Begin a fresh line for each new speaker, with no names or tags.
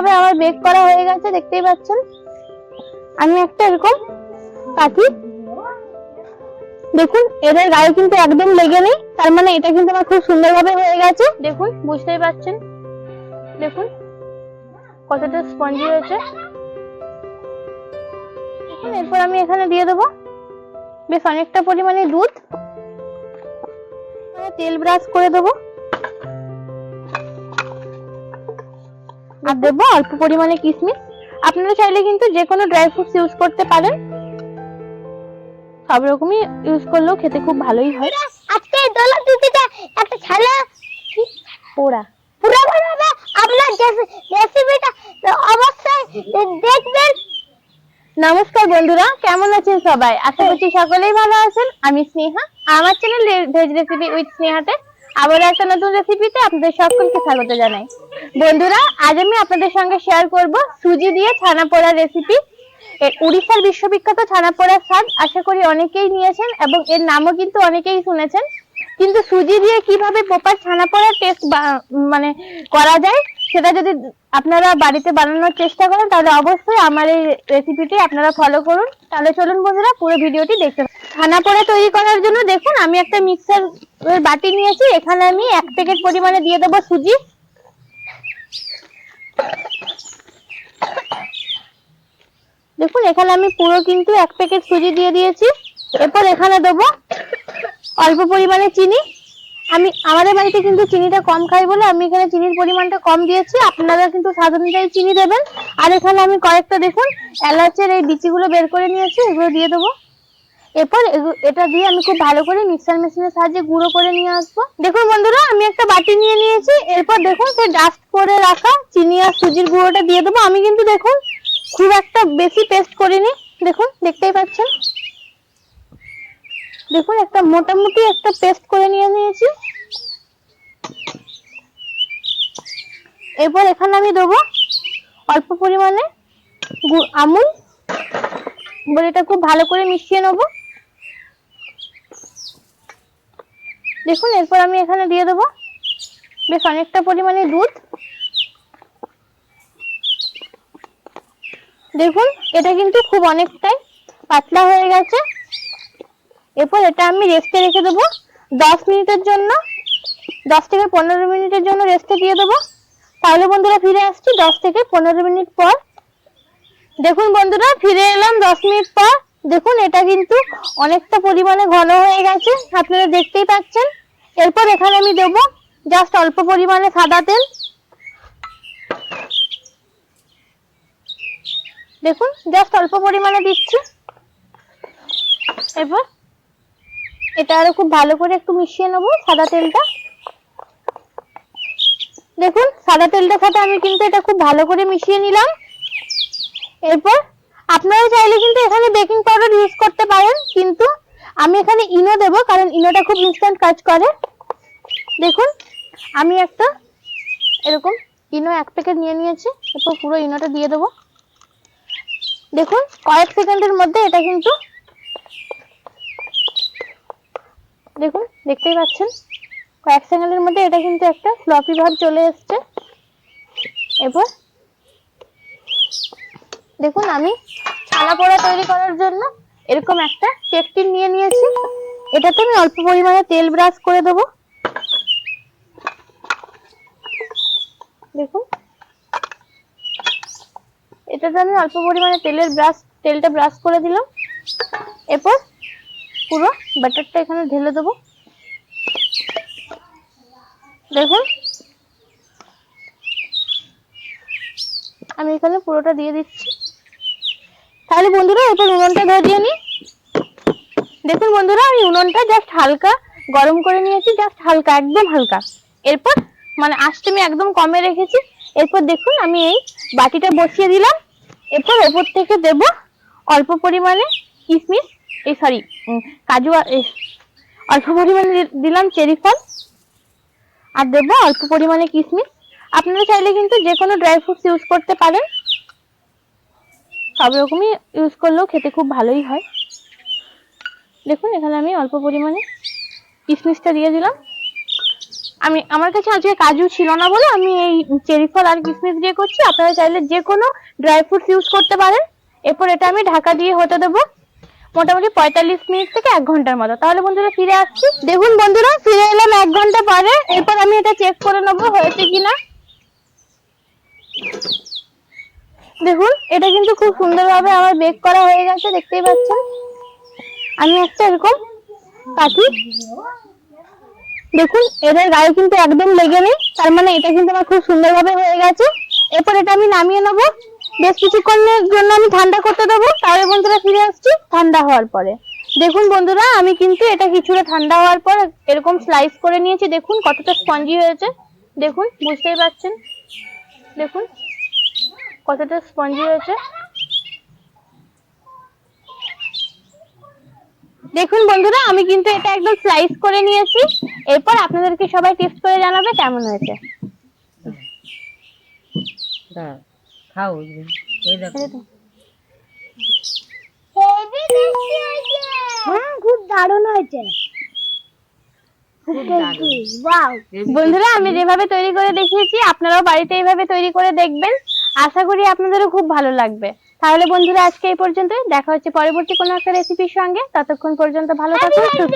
সুন্দরভাবে আমার বেক করা হয়ে গেছে, দেখতেই পাচ্ছেন? আমি একটা এরকম কাঠি। দেখুন, এদের গায়ে কিন্তু একদম লেগে নেই, তার মানে এটা কিন্তু আমার খুব সুন্দরভাবে হয়ে গেছে। দেখুন, বুঝতেই পারছেন দেখুন, কতটা স্পঞ্জি হয়েছে। এরপর আমি এখানে দিয়ে দেবো বেশ অনেকটা পরিমাণে দুধ। তেল ব্রাশ করে দেবো। আর দেবো অল্প পরিমাণে কিশমিশ। আপনারা চাইলে কিন্তু যে কোনো ড্রাই ফ্রুটস ইউজ করতে পারেন। সব রকমই ইউজ করলেও খেতে খুব ভালোই হয়।
আজকে দোলা দিদিটা একটা ছালা
কি? পোড়া।
পুরো বানাবে? আপনার রেসিপিটা অবশ্যই দেখবেন।
নমস্কার বন্ধুরা কেমন আছেন সবাই? আশা করছি সকলেই ভালো আছেন। আমি স্নেহা আমার চ্যানেল ভেজ রেসিপি উইথ স্নেহাতে আবার একটা নতুন রেসিপিতে আপনাদের সকলকে স্বাগত জানাই। বন্ধুরা, আজ আমি আপনাদের সঙ্গে শেয়ার করব সুজি দিয়ে ছানা পোড়া রেসিপি এর উড়িষ্যার বিশ্ববিখ্যাত ছানা পোড়ার স্বাদ আশা করি অনেকেই নিয়েছেন এবং এর নামও কিন্তু অনেকেই শুনেছেন। কিন্তু সুজি দিয়ে কীভাবে প্রপার ছানা পোড়ার টেস্ট মানে করা যায় সেটা যদি আপনারা বাড়িতে বানানোর চেষ্টা করেন, তাহলে অবশ্যই আমার এই রেসিপিটি আপনারা ফলো করুন। তাহলে চলুন বন্ধুরা, পুরো ভিডিওটি দেখতে। ছানা পোড়া তৈরি করার জন্য দেখুন, আমি একটা মিক্সার বাটি নিয়েছি। এখানে আমি এক প্যাকেট পরিমাণে দিয়ে দেবো সুজি। দেখুন, এখানে আমি পুরো কিন্তু এক প্যাকেট সুজি দিয়ে দিয়েছি। এরপর এখানে দেবো অল্প পরিমাণে চিনি। আমি, আমাদের বাড়িতে কিন্তু চিনিটা কম খাই বলে আমি এখানে চিনির পরিমাণটা কম দিয়েছি। আপনারা কিন্তু স্বাদ অনুযায়ী চিনি দেবেন। আর এখানে আমি কয়েকটা দেখুন, এলাচের এই বিচিগুলো বের করে নিয়েছি, এগুলো দিয়ে দেবো। এরপর এটা দিয়ে আমি খুব ভালো করে মিক্সার মেশিনের সাহায্যে গুঁড়ো করে নিয়ে আসব। দেখুন বন্ধুরা, আমি একটা বাটি নিয়ে নিয়েছি। এরপর দেখুন, সেই ডাস্ট করে রাখা চিনি আর সুজির গুঁড়োটা দিয়ে দেবো। আমি কিন্তু দেখুন, খুব একটা বেশি পেস্ট করিনি। দেখুন, দেখতেই পাচ্ছেন। দেখুন, একটা মোটামুটি একটা পেস্ট করে নিয়ে নিয়েছি। এরপর এখানে আমি দেবো অল্প পরিমাণে আমুল। এবার এটা খুব ভালো করে মিশিয়ে নেব। দেখুন, এরপর আমি এখানে দিয়ে দেবো বেশ অনেকটা পরিমাণে দুধ। দেখুন, এটা কিন্তু খুব অনেকটাই পাতলা হয়ে গেছে। এরপর এটা আমি রেস্টে রেখে দেবো। দশ মিনিটের জন্য, দশ থেকে পনেরো মিনিটের জন্য রেস্টে দিয়ে দেবো। তাহলে বন্ধুরা ফিরে আসছি দশ থেকে পনেরো মিনিট পর। দেখুন বন্ধুরা, ফিরে এলাম দশ মিনিট পর। দেখুন, এটা কিন্তু অনেকটা পরিমাণে ঘন হয়ে গেছে, আপনারা দেখতেই পাচ্ছেন। এরপর এখানে আমি দেবো জাস্ট অল্প পরিমাণে সাদা তেল। দেখুন জাস্ট অল্প পরিমাণে দিচ্ছি। এরপর এটা আরও খুব ভালো করে একটু মিশিয়ে নেব সাদা তেলটা। দেখুন, সাদা তেলটার সাথে আমি কিন্তু এটা খুব ভালো করে মিশিয়ে নিলাম। এরপর আপনারা চাইলে কিন্তু এখানে বেকিং পাউডার ইউজ করতে পারেন, কিন্তু আমি এখানে ইনো দেবো, কারণ ইনোটা খুব ইনস্ট্যান্ট কাজ করে। দেখুন, আমি একটা এরকম ইনো এক প্যাকেট নিয়ে নিয়েছি, এরপর পুরো ইনোটা দিয়ে দেবো। দেখুন, কয়েক সেকেন্ডের মধ্যে এটা কিন্তু দেখুন, দেখতেই পাচ্ছেন? কয়েক সেকেন্ডের মধ্যে এটা কিন্তু একটা ফ্লপি ভাব চলে এসছে। এরপর দেখুন, আমি ছানা পোড়া তৈরি করার জন্য এরকম একটা কেক টিন নিয়ে নিয়েছি। এটাতে আমি অল্প পরিমাণে তেল ব্রাশ করে দেবো। দেখুন। এটাতে আমি অল্প পরিমাণে তেলের ব্রাশ তেলটা ব্রাশ করে দিলাম। এরপর পুরো ব্যাটারটা এখানে ঢেলে দেবো। দেখুন। আমি এখানে পুরোটা দিয়ে দিচ্ছি। তাহলে বন্ধুরা, এরপর উনুনটা ধরিয়ে নিই। দেখুন বন্ধুরা, আমি উনুনটা জাস্ট হালকা গরম করে নিয়েছি জাস্ট হালকা, একদম হালকা। এরপর মানে আঁচটা আমি একদম কমে রেখেছি। এরপর দেখুন, আমি এই বাটিটা বসিয়ে দিলাম। এরপর ওপর থেকে দেব অল্প পরিমাণে কিশমিশ। এই সরি কাজু অল্প পরিমাণে দিলাম চেরি ফল। আর দেবো অল্প পরিমাণে কিশমিশ আপনারা চাইলে কিন্তু যে কোনো ড্রাই ফ্রুটস ইউজ করতে পারেন। সব রকমই ইউজ করলেও খেতে খুব ভালোই হয়। দেখুন, এখানে আমি অল্প পরিমাণে কিশমিশটা দিয়ে দিলাম। আমি, আমার কাছে আজকে কাজু ছিল না বলে আমি এই চেরি ফল আর কিশমিশ দিয়ে করছি। আপনারা চাইলে যে কোনো ড্রাই ফ্রুটস ইউজ করতে পারেন। এরপর এটা আমি ঢাকা দিয়ে হতে দেবো। মোটামুটি পঁয়তাল্লিশ মিনিট থেকে এক ঘণ্টার মতো। তাহলে বন্ধুরা ফিরে আসছি। দেখুন বন্ধুরা, ফিরে এলাম এক ঘণ্টা পরে এরপর আমি এটা চেক করে নেব হয়েছে কিনা। দেখুন, এটা কিন্তু খুব সুন্দরভাবে আমার বেক করা হয়ে গেছে, দেখতেই পাচ্ছেন। আমি একটা এরকম কাঠি। দেখুন, এদের গায়ে কিন্তু একদম লেগে নেই। তার মানে এটা কিন্তু আমার খুব সুন্দরভাবে হয়ে গেছে। এরপর এটা আমি নামিয়ে নেব। বেশ কিছুক্ষণের জন্য আমি ঠান্ডা করতে দেবো। তাহলে বন্ধুরা ফিরে আসছি ঠান্ডা হওয়ার পরে। দেখুন বন্ধুরা, আমি কিন্তু এটা কিছুটা ঠান্ডা হওয়ার পর এরকম স্লাইস করে নিয়েছি। দেখুন কতটা স্পঞ্জি হয়েছে। দেখুন, বুঝতেই পারছেন? দেখুন, কতটা স্পঞ্জি হয়েছে। দেখুন বন্ধুরা, আমি কিন্তু এটা একদম স্লাইস করে নিয়েছি। এরপর আপনাদেরকে সবাই টেস্ট করে জানাবে কেমন হয়েছে।
দাঁড়াও খাও এই দেখো।
হ্যাঁ খুব দারুণ হয়েছে।
বন্ধুরা আমি যেভাবে তৈরি করে দেখিয়েছি আপনারাও বাড়িতে এইভাবে তৈরি করে দেখবেন। আশা করি আপনাদেরও খুব ভালো লাগবে। তাহলে বন্ধুরা আজকে এই পর্যন্ত দেখা হচ্ছে পরবর্তী কোনো একটা রেসিপির সঙ্গে। ততক্ষণ পর্যন্ত ভালো থাকুন